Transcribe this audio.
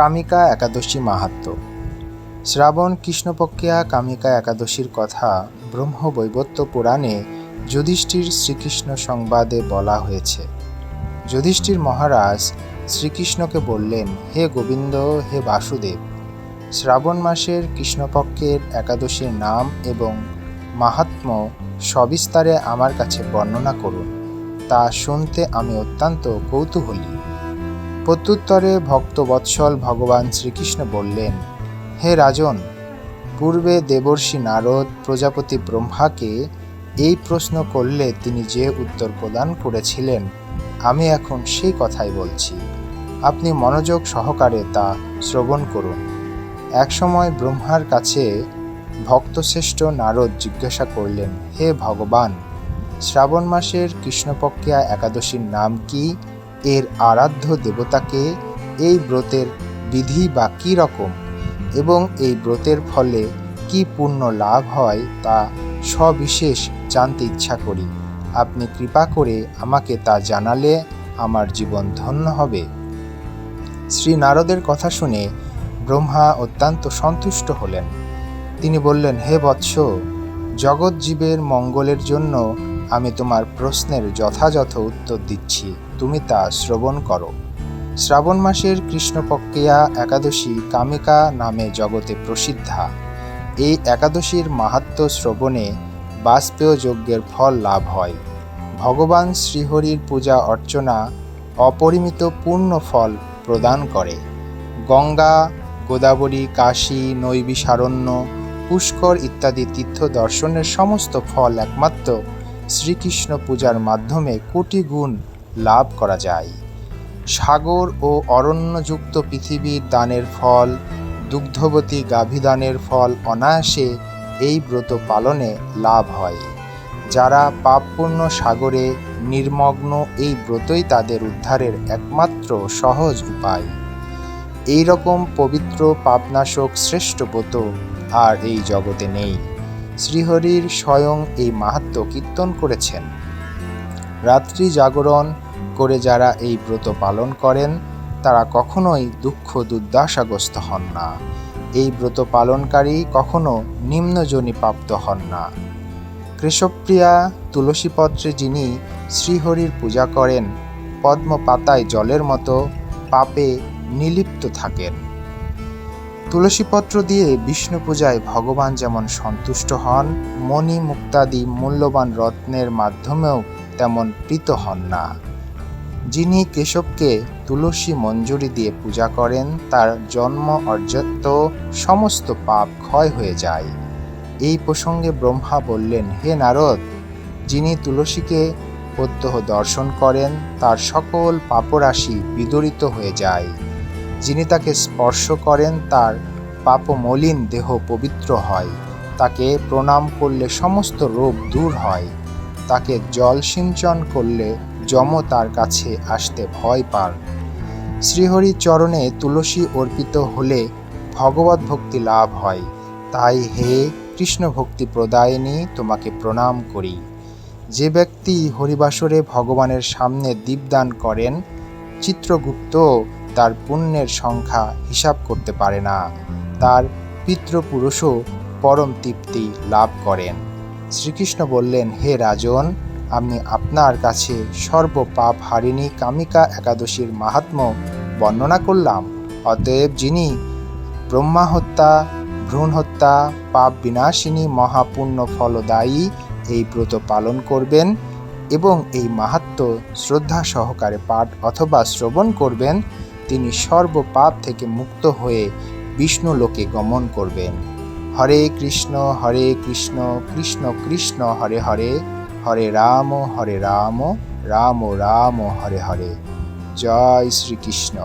কামিকা একাদশী মাহাত্ম্য শ্রাবণ কৃষ্ণপক্ষিয়া কামিকা একাদশীর কথা ব্রহ্মবৈবত্য পুরাণে যুধিষ্ঠির শ্রীকৃষ্ণ সংবাদে বলা হয়েছে। যুধিষ্ঠির মহারাজ শ্রীকৃষ্ণকে বললেন, হে গোবিন্দ, হে বাসুদেব, শ্রাবণ মাসের কৃষ্ণপক্ষের একাদশীর নাম এবং মাহাত্ম্য সবিস্তারে আমার কাছে বর্ণনা করুন। তা শুনতে আমি অত্যন্ত কৌতূহলী। প্রত্যুত্তরে ভক্তবৎসল ভগবান শ্রীকৃষ্ণ বললেন, হে রাজন, পূর্বে দেবর্ষি নারদ প্রজাপতি ব্রহ্মাকে এই প্রশ্ন করলে তিনি যে উত্তর প্রদান করেছিলেন, আমি এখন সেই কথাই বলছি। আপনি মনোযোগ সহকারে তা শ্রবণ করুন। একসময় ব্রহ্মার কাছে ভক্তশ্রেষ্ঠ নারদ জিজ্ঞাসা করলেন, হে ভগবান, শ্রাবণ মাসের কৃষ্ণপক্ষিয়া একাদশীর নাম কি? এর আরাধ্য দেবতাকে এই ব্রতের বিধি বা কী রকম এবং এই ব্রতের ফলে কি পুণ্য লাভ হয় তা সবিশেষ জানতে ইচ্ছা করি। আপনি কৃপা করে আমাকে তা জানালে আমার জীবন ধন্য হবে। শ্রী নারদের কথা শুনে ব্রহ্মা অত্যন্ত সন্তুষ্ট হলেন। তিনি বললেন, হে বৎস, জগৎ জীবের মঙ্গলের জন্য আমি তোমার প্রশ্নের যথাযথ উত্তর দিচ্ছি। তুমি তা শ্রবণ করো। শ্রাবণ মাসের কৃষ্ণপক্ষিয়া একাদশী কামিকা নামে জগতে প্রসিদ্ধা। এই একাদশীর মাহাত্ম শ্রবণে বাষ্পেয় যজ্ঞের ফল লাভ হয়। ভগবান শ্রীহরির পূজা অর্চনা অপরিমিত পূর্ণ ফল প্রদান করে। গঙ্গা, গোদাবরী, কাশী নৈবিসারণ্য পুষ্কর ইত্যাদি তীর্থ দর্শনের সমস্ত ফল একমাত্র শ্রীকৃষ্ণ পূজার মাধ্যমে কোটি গুণ লাভ করা যায়। সাগর ও অরণ্যযুক্ত পৃথিবীর দানের ফল, দুগ্ধবতী গাভীদানের ফল অনায়াসে এই ব্রত পালনে লাভ হয়। যারা পাপপূর্ণ সাগরে নির্মগ্ন এই ব্রতই তাদের উদ্ধারের একমাত্র সহজ উপায়। এই রকম পবিত্র পাপনাশক শ্রেষ্ঠ ব্রত আর এই জগতে নেই। শ্রীহরির স্বয়ং এই মাহাত্ম কীর্তন করেছেন। রাত্রি জাগরণ করে যারা এই ব্রত পালন করেন, তারা কখনোই দুঃখ দুর্দশাগ্রস্ত হন না। এই ব্রত পালনকারী কখনো নিম্নজনী প্রাপ্ত হন না। কৃষপ্রিয়া তুলসীপত্রে যিনি শ্রীহরির পূজা করেন পদ্ম পাতায় জলের মতো পাপে নিলিপ্ত থাকেন। তুলসীপত্র দিয়ে বিষ্ণু পূজায় ভগবান যেমন সন্তুষ্ট হন, মণি মুক্তাদি মূল্যবান রত্নের মাধ্যমেও তেমন প্রীত হন না। যিনি কেশবকে তুলসী মঞ্জুরি দিয়ে পূজা করেন, তার জন্ম, অর্জত্ব, সমস্ত পাপ ক্ষয় হয়ে যায়। এই প্রসঙ্গে ব্রহ্মা বললেন, হে নারদ, যিনি তুলসীকে প্রত্যহ দর্শন করেন, তার সকল পাপরাশি বিদরিত হয়ে যায়। যিনি তাকে স্পর্শ করেন, তার পাপমলিন দেহ পবিত্র হয়। তাকে প্রণাম করলে সমস্ত রোগ দূর হয়। তাকে জল সিঞ্চন করলে যম তার কাছে আসতে ভয় পান। শ্রীহরির চরণে তুলসী অর্পিত হলে ভগবত ভক্তি লাভ হয়। তাই হে কৃষ্ণ ভক্তি প্রদায়িনী, তোমাকে প্রণাম করি। যে ব্যক্তি হরিবাসরে ভগবানের সামনে দীপদান করেন, চিত্রগুপ্ত তার পুণ্যের সংখ্যা হিসাব করতে পারে না। তার পিতৃপুরুষও পরম তৃপ্তি লাভ করেন। শ্রীকৃষ্ণ বললেন, হে রাজন, আমি আপনার কাছে সর্বপাপ হারিণী কামিকা একাদশীর মাহাত্ম্য বর্ণনা করলাম। অতএব যিনি ব্রহ্মা হত্যা ভ্রূণ হত্যা পাপ বিনাশিনী মহাপুণ্য ফলদায়ী, এই ব্রত পালন করবেন এবং এই মাহাত্ম শ্রদ্ধা সহকারে পাঠ অথবা শ্রবণ করবেন, তিনি সর্বপাপ থেকে মুক্ত হয়ে বিষ্ণু লোকে গমন করবেন। হরে কৃষ্ণ হরে কৃষ্ণ কৃষ্ণ কৃষ্ণ, হরে হরে হরে রাম হরে রাম রাম রাম, হরে হরে। জয় শ্রীকৃষ্ণ।